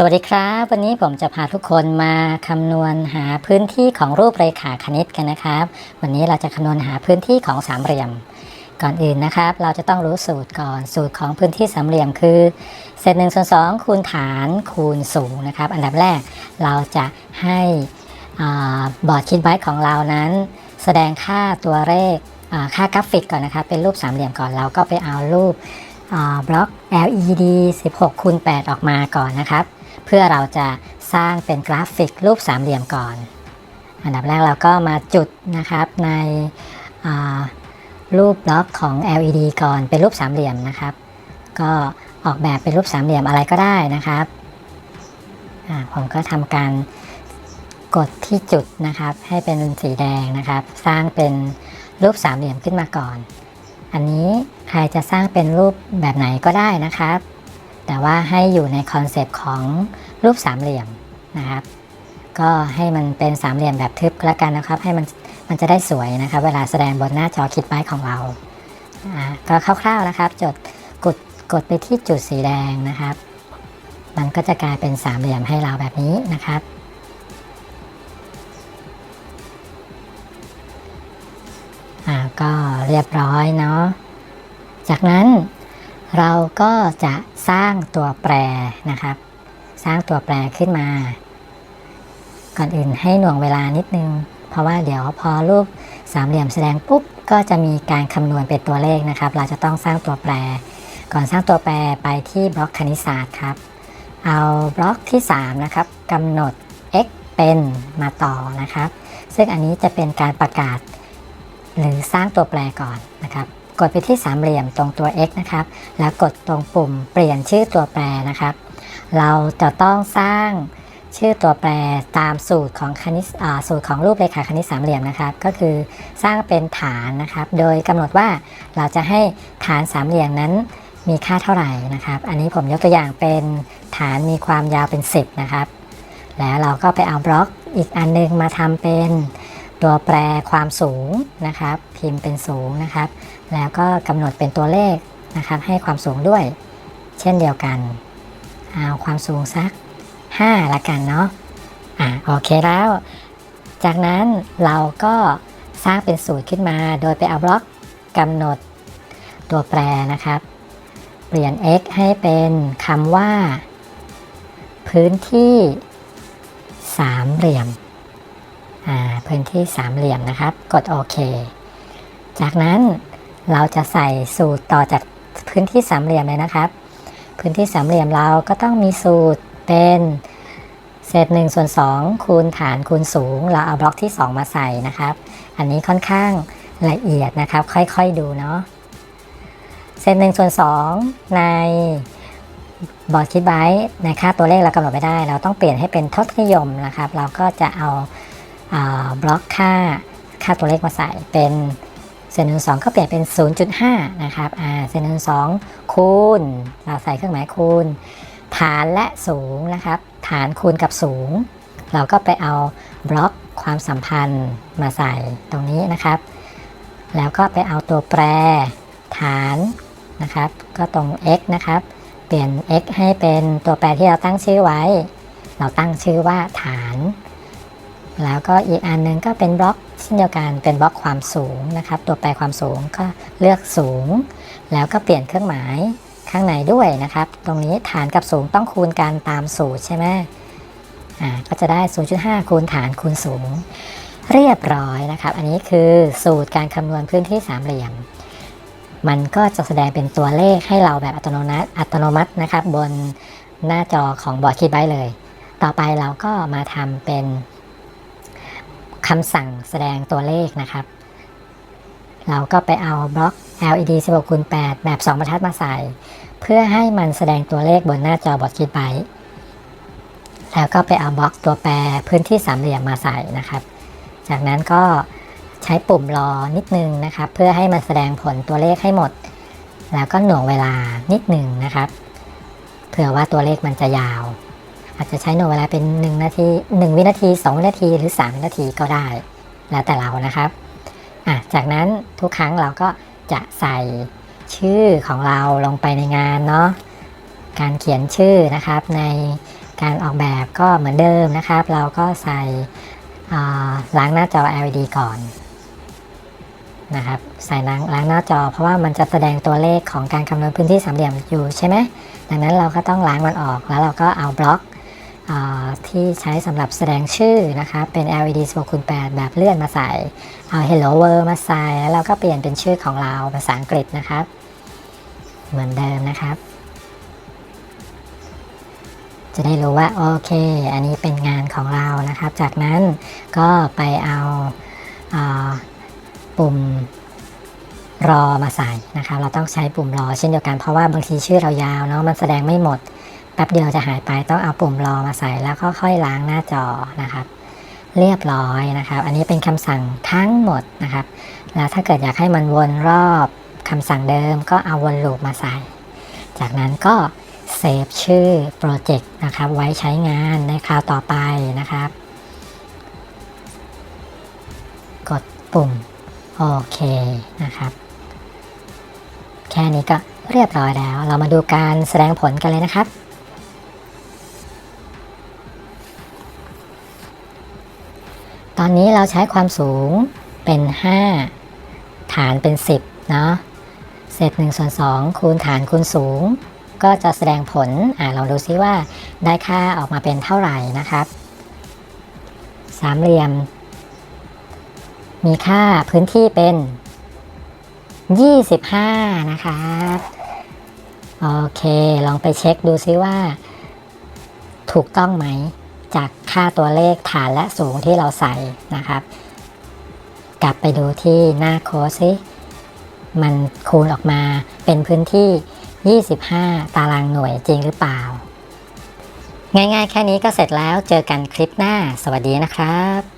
สวัสดีครับ วันนี้ผมจะพาทุกคนมาคำนวณหาพื้นที่ของรูปเรขาคณิตกันนะครับ วันนี้เราจะคำนวณหาพื้นที่ของสามเหลี่ยม ก่อนอื่นนะครับ เราจะต้องรู้สูตรก่อนสูตรของพื้นที่สามเหลี่ยมคือเศษหนึ่งส่วนสองคูณฐานคูณสูงนะครับ อันดับแรกเราจะให้บอร์ดคิดไว้ของเรานั้น แสดงค่าตัวเลขค่ากราฟิกก่อนนะครับ เป็นรูปสามเหลี่ยมก่อนเราก็ไปเอารูปบล็อก LED 16คูณ8ออกมาก่อนนะครับ เพื่อเราจะสร้างเป็นกราฟิกรูปสามเหลี่ยมก่อน อันดับแรกเราก็มาจุดนะครับในรูปบล็อกของ LED ก่อนเป็นรูปสามเหลี่ยมนะครับ ก็ออกแบบเป็นรูปสามเหลี่ยมอะไรก็ได้นะครับอ่าผมก็ทำการกดที่จุดนะครับ ให้เป็นสีแดงนะครับ สร้างเป็นรูปสามเหลี่ยมขึ้นมาก่อน อันนี้ใครจะสร้างเป็นรูปแบบไหนก็ได้นะครับ แต่ว่าให้อยู่ในคอนเซปต์ของรูปสามเหลี่ยมนะครับ ก็ให้มันเป็นสามเหลี่ยมแบบทึบล้วกันนะครับ ให้มันมันจะได้สวยนะครับ เวลาแสดงบนหน้าจอคิดไว้ของเราอ่าก็คร่าวๆนะครับจดกดกดไปที่จุดสีแดงนะครับ มันก็จะกลายเป็นสามเหลี่ยมให้เราแบบนี้นะครับอ่าก็เรียบร้อยเนาะ จากนั้น เราก็จะสร้างตัวแปรนะครับ สร้างตัวแปรขึ้นมา ก่อนอื่นให้หน่วงเวลานิดนึง เพราะว่าเดี๋ยวพอรูปสามเหลี่ยมแสดงปุ๊บก็จะมีการคำนวณเป็นตัวเลขนะครับ เราจะต้องสร้างตัวแปร ก่อนสร้างตัวแปรไปที่บล็อกคณิตศาสตร์ครับ เอาบล็อกที่ 3 นะครับกำหนด x เป็นมาต่อนะครับ ซึ่งอันนี้จะเป็นการประกาศ หรือสร้างตัวแปรก่อนนะครับ กดไปที่สามเหลี่ยมตรงตัว x นะครับ แล้วกดตรงปุ่มเปลี่ยนชื่อตัวแปรนะครับ เราจะต้องสร้างชื่อตัวแปรตามสูตรของคณิตอ่าสูตรของรูปเรขาคณิตสามเหลี่ยมนะครับ ก็คือสร้างเป็นฐานนะครับ โดยกำหนดว่าเราจะให้ฐานสามเหลี่ยมนั้นมีค่าเท่าไหร่นะครับ อันนี้ผมยกตัวอย่างเป็นฐานมีความยาวเป็น 10 นะครับ แล้วเราก็ไปเอาบล็อกอีกอันนึงมาทำเป็น ตัวแปรความสูงนะครับ พิมพ์เป็นสูงนะครับ แล้วก็กำหนดเป็นตัวเลขนะครับ ให้ความสูงด้วย เช่นเดียวกัน เอาความสูงสัก 5 ละกันเนาะอะโอเคแล้ว จากนั้นเราก็สร้างเป็นสูตรขึ้นมา โดยไปเอาบล็อกกำหนดตัวแปรนะครับ เปลี่ยน x ให้เป็นคำว่า พื้นที่สามเหลี่ยม พื้นที่สามเหลี่ยมนะครับ กดโอเค จากนั้นเราจะใส่สูตรต่อจากพื้นที่สามเหลี่ยมเลยนะครับ พื้นที่สามเหลี่ยมเราก็ต้องมีสูตรเป็นเศษ1ส่วน2คูณฐานคูณสูง เราเอาบล็อกที่ 2 มาใส่นะครับ อันนี้ค่อนข้างละเอียดนะครับ ค่อยๆดูเนาะเศษ1ส่วน2ในบอร์ดคิดไว้ในค่าตัวเลขเรากำหนดไม่ได้ เราต้องเปลี่ยนให้เป็นทศนิยมนะครับ เราก็จะเอา บล็อกค่าค่าตัวเลขมาใส่เป็นเศษหนึ่งสองก็เปลี่ยนเป็น 0.5 นะครับเศษหนึ่งสองคูณเราใส่เครื่องหมายคูณ ฐานและสูงนะครับ ฐานคูณกับสูง เราก็ไปเอาบล็อกความสัมพันธ์มาใส่ตรงนี้นะครับ แล้วก็ไปเอาตัวแปรฐานนะครับ ก็ตรง x นะครับ เปลี่ยน x ให้เป็นตัวแปรที่เราตั้งชื่อไว้ เราตั้งชื่อว่าฐาน แล้วก็อีกอันหนึงก็เป็นบล็อกเช่นเดียวกันเป็นบล็อกความสูงนะครับ ตัวแปรความสูงก็เลือกสูง แล้วก็เปลี่ยนเครื่องหมายข้างในด้วยนะครับ ตรงนี้ฐานกับสูงต้องคูณกันตามสูตรใช่ไหมอ่าก็จะได้ 0.5 คูณฐานคูณสูง เรียบร้อยนะครับ อันนี้คือสูตรการคำนวณพื้นที่สามเหลี่ยม มันก็จะแสดงเป็นตัวเลขให้เราแบบอัตโนมัติอัตโนมัตินะครับ บนหน้าจอของบอร์ดคิดไวเลย ต่อไปเราก็มาทำเป็น คำสั่งแสดงตัวเลขนะครับ เราก็ไปเอาบล็อก LED 16คูณ8แบบ 2 บรรทัดมาใส่ เพื่อให้มันแสดงตัวเลขบนหน้าจอบอร์ดคิดไว้แล้วก็ไปเอาบล็อกตัวแปรพื้นที่สามเหลี่ยมมาใส่นะครับ จากนั้นก็ใช้ปุ่มรอนิดนึงนะครับ เพื่อให้มันแสดงผลตัวเลขให้หมด แล้วก็หน่วงเวลานิดหนึ่งนะครับ เผื่อว่าตัวเลขมันจะยาว อาจจะใช้หน่วงเวลาเป็น 1 นาที 1 วินาที 2 วินาทีหรือ 3 วินาทีก็ได้ แล้วแต่เรานะครับจากนั้นทุกครั้งเราก็จะใส่ชื่อของเราลงไปในงานเนาะการเขียนชื่อนะครับในการออกแบบก็เหมือนเดิมนะครับ เราก็ใส่ล้างหน้าจอ LED ก่อนนะครับใส่ล้างล้างหน้าจอ เพราะว่ามันจะแสดงตัวเลขของการคำนวณพื้นที่สามเหลี่ยมอยู่ใช่ไหมดังนั้นเราก็ต้องล้างมันออกแล้วเราก็เอาบล็อก ที่ใช้สำหรับแสดงชื่อนะครับเป็น LED 16คูณ8แบบเลื่อนมาใส่เอา Hello World มาใส่ แล้วเราก็เปลี่ยนเป็นชื่อของเราภาษาอังกฤษนะครับ เหมือนเดิมนะครับ จะได้รู้ว่าโอเค อันนี้เป็นงานของเรานะครับ จากนั้นก็ไปเอาอาปุ่มรอมาใส่นะครับ เราต้องใช้ปุ่มรอเช่นเดียวกันเพราะว่าบางทีชื่อเรายาวเนาะมันแสดงไม่หมด แป๊บเดียวจะหายไปต้องเอาปุ่มรอมาใส่แล้วค่อยล้างหน้าจอนะครับ เรียบร้อยนะครับ อันนี้เป็นคำสั่งทั้งหมดนะครับ แล้วถ้าเกิดอยากให้มันวนรอบคำสั่งเดิมก็เอาวนลูปมาใส่ จากนั้นก็เซฟชื่อโปรเจกต์นะครับไว้ใช้งานในคราวต่อไปนะครับ กดปุ่มโอเคนะครับ แค่นี้ก็เรียบร้อยแล้ว เรามาดูการแสดงผลกันเลยนะครับ ตอนนี้เราใช้ความสูงเป็น 5 ฐานเป็น 10 เนาะเศษ1ส่วน2คูณฐานคูณสูง ก็จะแสดงผล อ่าลองดูซิว่าได้ค่าออกมาเป็นเท่าไหร่นะครับ สามเหลี่ยม มีค่าพื้นที่เป็น 25 นะครับ โอเค ลองไปเช็คดูซิว่า ถูกต้องไหม จากค่าตัวเลขฐานและสูงที่เราใส่นะครับ กลับไปดูที่หน้าโค้ดซิมันคูณออกมาเป็นพื้นที่ 25 ตารางหน่วยจริงหรือเปล่า ง่ายๆ แค่นี้ก็เสร็จแล้วเจอกันคลิปหน้า สวัสดีนะครับ